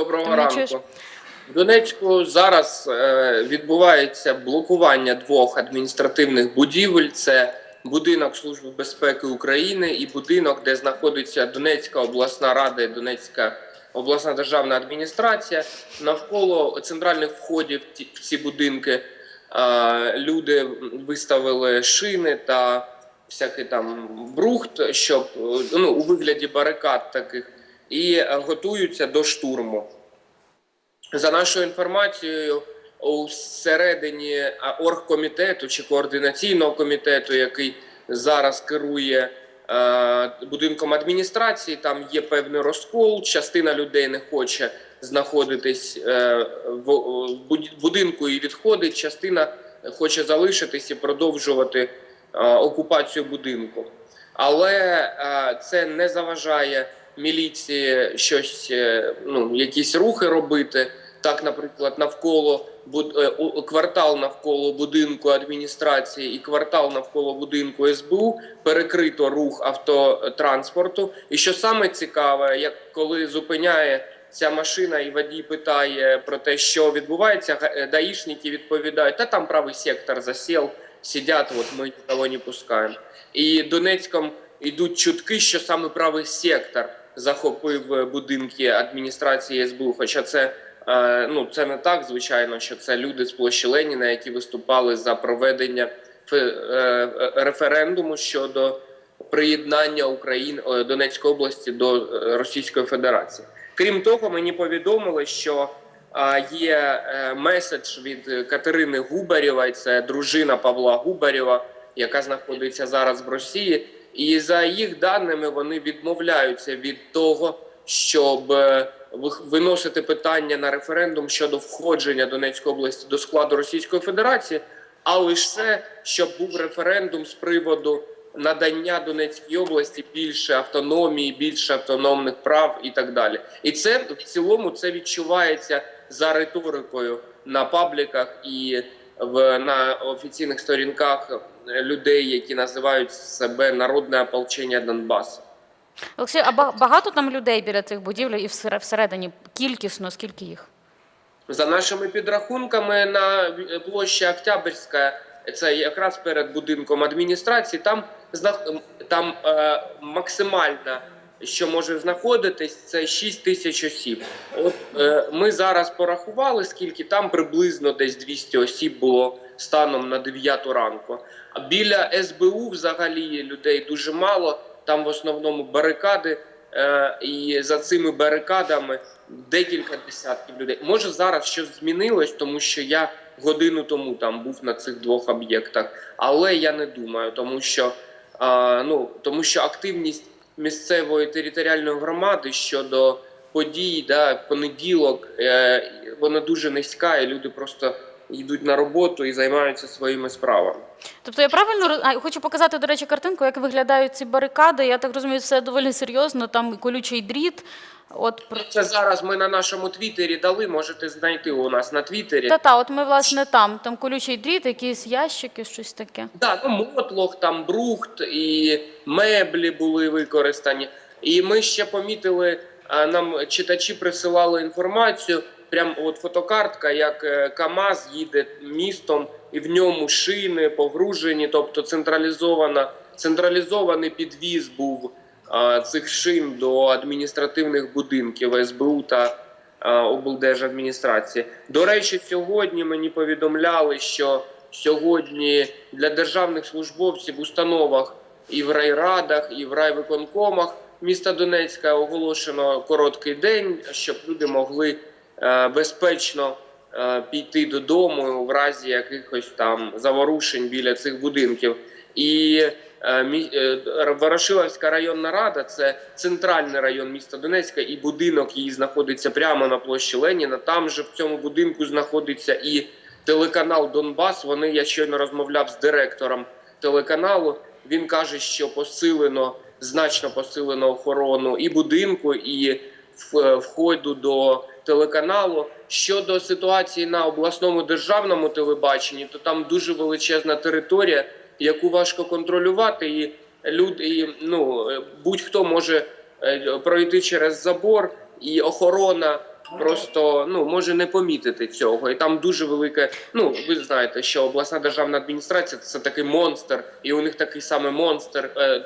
Доброго ранку. В Донецьку зараз е, відбувається блокування двох адміністративних будівель. Це будинок Служби безпеки України і будинок, де знаходиться Донецька обласна рада і Донецька обласна державна адміністрація. Навколо центральних входів в ці будинки е, люди виставили шини та всякий там брухт, щоб е, ну, у вигляді барикад таких, і готуються до штурму. За нашою інформацією, у середині оргкомітету чи координаційного комітету, який зараз керує е, будинком адміністрації, там є певний розкол. Частина людей не хоче знаходитись е, в, будинку і відходить. Частина хоче залишитись і продовжувати е, окупацію будинку. Але це не заважає міліції щось, е, ну якісь рухи робити. Так, наприклад, навколо е, квартал навколо будинку адміністрації і квартал навколо будинку СБУ перекрито рух автотранспорту. І що саме цікаве, як коли зупиняє ця машина і водій питає про те, що відбувається, е, даїшники відповідають: та там правий сектор засів, сидять, от ми нікого не пускаємо. І Донецьком йдуть чутки, що саме правий сектор захопив е, будинки адміністрації СБУ. Хоча це е, ну це не так, звичайно, що це люди з площі Леніна, які виступали за проведення е, референдуму щодо приєднання України Донецької області до Російської Федерації. Крім того, мені повідомили, що є меседж від Катерини Губарєвої, це дружина Павла Губарєва, яка знаходиться зараз в Росії. І за їх даними вони відмовляються від того, щоб е, виносити питання на референдум щодо входження Донецької області до складу Російської Федерації, а лише щоб був референдум з приводу надання Донецькій області більше автономії, більше автономних прав і так далі. І це в цілому це відчувається за риторикою на пабліках і в на офіційних сторінках людей, які називають себе народне ополчення Донбасу. Олексій, а багато там людей біля цих будівель і всередині кількісно, скільки їх? За нашими підрахунками на е, площі Октябрьська, це якраз перед будинком адміністрації, там там е, максимальна, що може знаходитись, це 6 тисяч осіб. От е, ми зараз порахували, скільки там приблизно десь 200 осіб було станом на 9 ранку. А біля СБУ взагалі людей дуже мало. Там в основному барикади, е, і за цими барикадами декілька десятків людей. Може зараз щось змінилось, тому що я годину тому там був на цих двох об'єктах, але я не думаю, тому що а, ну тому що активність місцевої територіальної громади щодо подій, да, понеділок, е, вона дуже низька, і люди просто йдуть на роботу і займаються своїми справами. Тобто я правильно а, хочу показати, до речі, картинку, як виглядають ці барикади. Я так розумію, все доволі серйозно. Там колючий дріт. От Це зараз ми на нашому твіттері дали. Можете знайти у нас на твіттері. та та, от ми власне там. Там колючий дріт, якісь ящики, щось таке. Да, ну мотлох, там брухт і меблі були використані. І ми ще помітили, нам читачі присилали інформацію. Прям от фотокартка, як е, КАМАЗ їде містом, і в ньому шини погружені, тобто централізована, централізований підвіз був а, цих шин до адміністративних будинків СБУ та а, облдержадміністрації. До речі, сьогодні мені повідомляли, що сьогодні для державних службовців в установах і в райрадах, і в райвиконкомах міста Донецька оголошено короткий день, щоб люди могли безпечно е, піти додому в разі якихось там заворушень біля цих будинків. І е, е, Ворошиловська районна рада це центральний район міста Донецька, і будинок її знаходиться прямо на площі Леніна. Там же в цьому будинку знаходиться і телеканал Донбас. Вони я щойно розмовляв з директором телеканалу. Він каже, що посилено значно посилено охорону і будинку, і входу до телеканалу. Щодо ситуації на обласному державному телебаченні, то там дуже величезна територія, яку важко контролювати, і люди, і, ну е, будь-хто може е, пройти через забор, і охорона просто ну може не помітити цього. І там дуже велике. Ну ви знаєте, що обласна державна адміністрація це такий монстр, і у них такий самий монстр, е,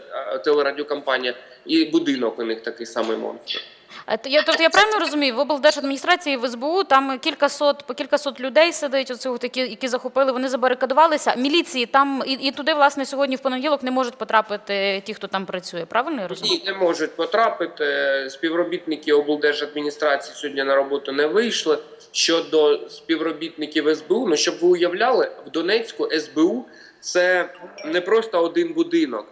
телерадіокомпанія, і будинок у них такий самий монстр. Е, Я, тобто я правильно розумію, в облдержадміністрації в СБУ там кількасот, по кількасот людей сидить, оцих, які, які захопили, вони забарикадувалися. Міліції там і, і туди, власне, сьогодні в понеділок не можуть потрапити ті, хто там працює. Правильно я розумію? Ні, не можуть потрапити. Співробітники облдержадміністрації сьогодні на роботу не вийшли. Щодо співробітників СБУ, ну щоб ви уявляли, в Донецьку СБУ це не просто один будинок,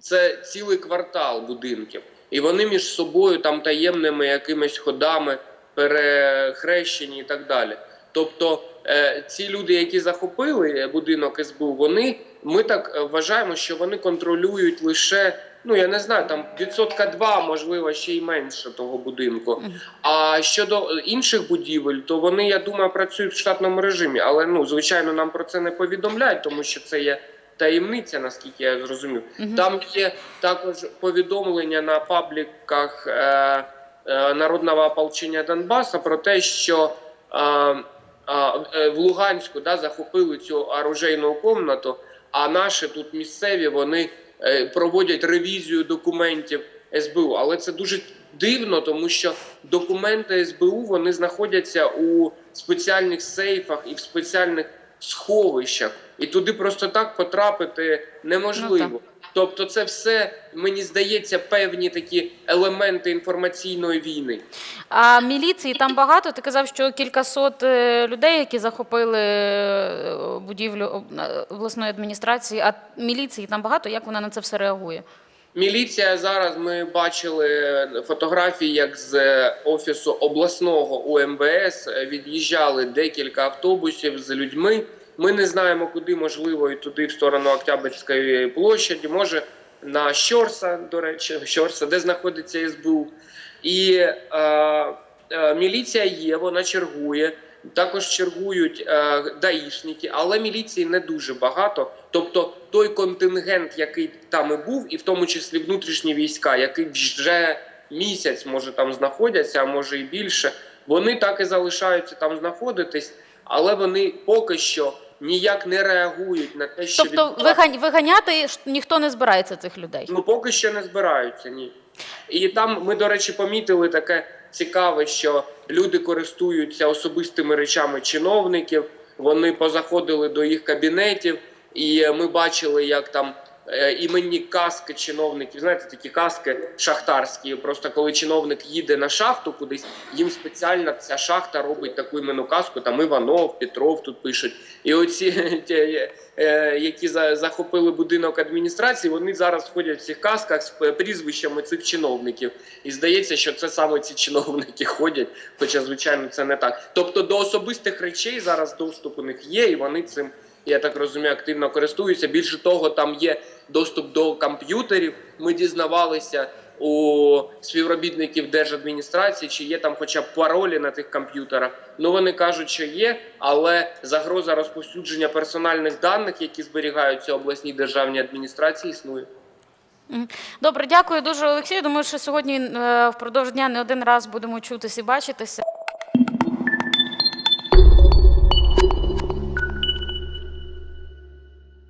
це цілий квартал будинків. І вони між собою там таємними якимись ходами перехрещені і так далі. Тобто е, ці люди, які захопили будинок СБУ, вони ми так е, вважаємо, що вони контролюють лише ну я не знаю, там відсотка два, можливо, ще й менше того будинку. А щодо інших будівель, то вони, я думаю, працюють в штатному режимі. Але ну звичайно, нам про це не повідомляють, тому що це є таємниця, наскільки я зрозумів. Там є також повідомлення на пабліках е, е, народного ополчення Донбаса про те, що е, е, в Луганську да, захопили цю оружейну комнату, а наші тут місцеві вони е, проводять ревізію документів СБУ. Але це дуже дивно, тому що документи СБУ вони знаходяться у спеціальних сейфах і в спеціальних сховищах, і туди просто так потрапити неможливо. Ну, Тобто, це все мені здається певні такі елементи інформаційної війни. А міліції там багато. Ти казав, що кількасот е, людей, які захопили е, будівлю обласної адміністрації, а міліції там багато. Як вона на це все реагує? Міліція зараз ми бачили фотографії, як з офісу обласного УМВС від'їжджали декілька автобусів з людьми. Ми не знаємо, куди можливо і туди, в сторону Октябрьської площаді, може на Щорса, до речі, Щорса, де знаходиться СБУ. І е, е, міліція є, вона чергує. Також чергують е, даїшники, але міліції не дуже багато. Тобто той контингент, який там і був, і в тому числі внутрішні війська, які вже місяць може там знаходяться, а може і більше, вони так і залишаються там знаходитись, але вони поки що ніяк не реагують на те, що Тобто вигань- виганяти ніхто не збирається цих людей. Ну поки що не збираються, ні. І там ми, до речі, помітили таке цікаве, що люди користуються особистими речами чиновників. Вони позаходили до їх кабінетів, і ми бачили, як там іменні каски чиновників. Знаєте, такі каски шахтарські. Просто коли чиновник їде на шахту кудись, їм спеціально ця шахта робить таку іменну каску. Там Іванов, Петров тут пишуть. І оці ті, е, які за- захопили будинок адміністрації, вони зараз ходять в цих касках з прізвищами цих чиновників. І здається, що це саме ці чиновники ходять, хоча, звичайно, це не так. Тобто до особистих речей зараз доступ у них є, і вони цим, я так розумію, активно користуються. Більше того, там є доступ до комп'ютерів. Ми дізнавалися у співробітників держадміністрації, чи є там хоча б паролі на тих комп'ютерах. Ну вони кажуть, що є, але загроза розповсюдження персональних даних, які зберігаються обласній державній адміністрації, існує. Добре, дякую дуже, Олексію. Думаю, що сьогодні е, впродовж дня не один раз будемо чутися і бачитися.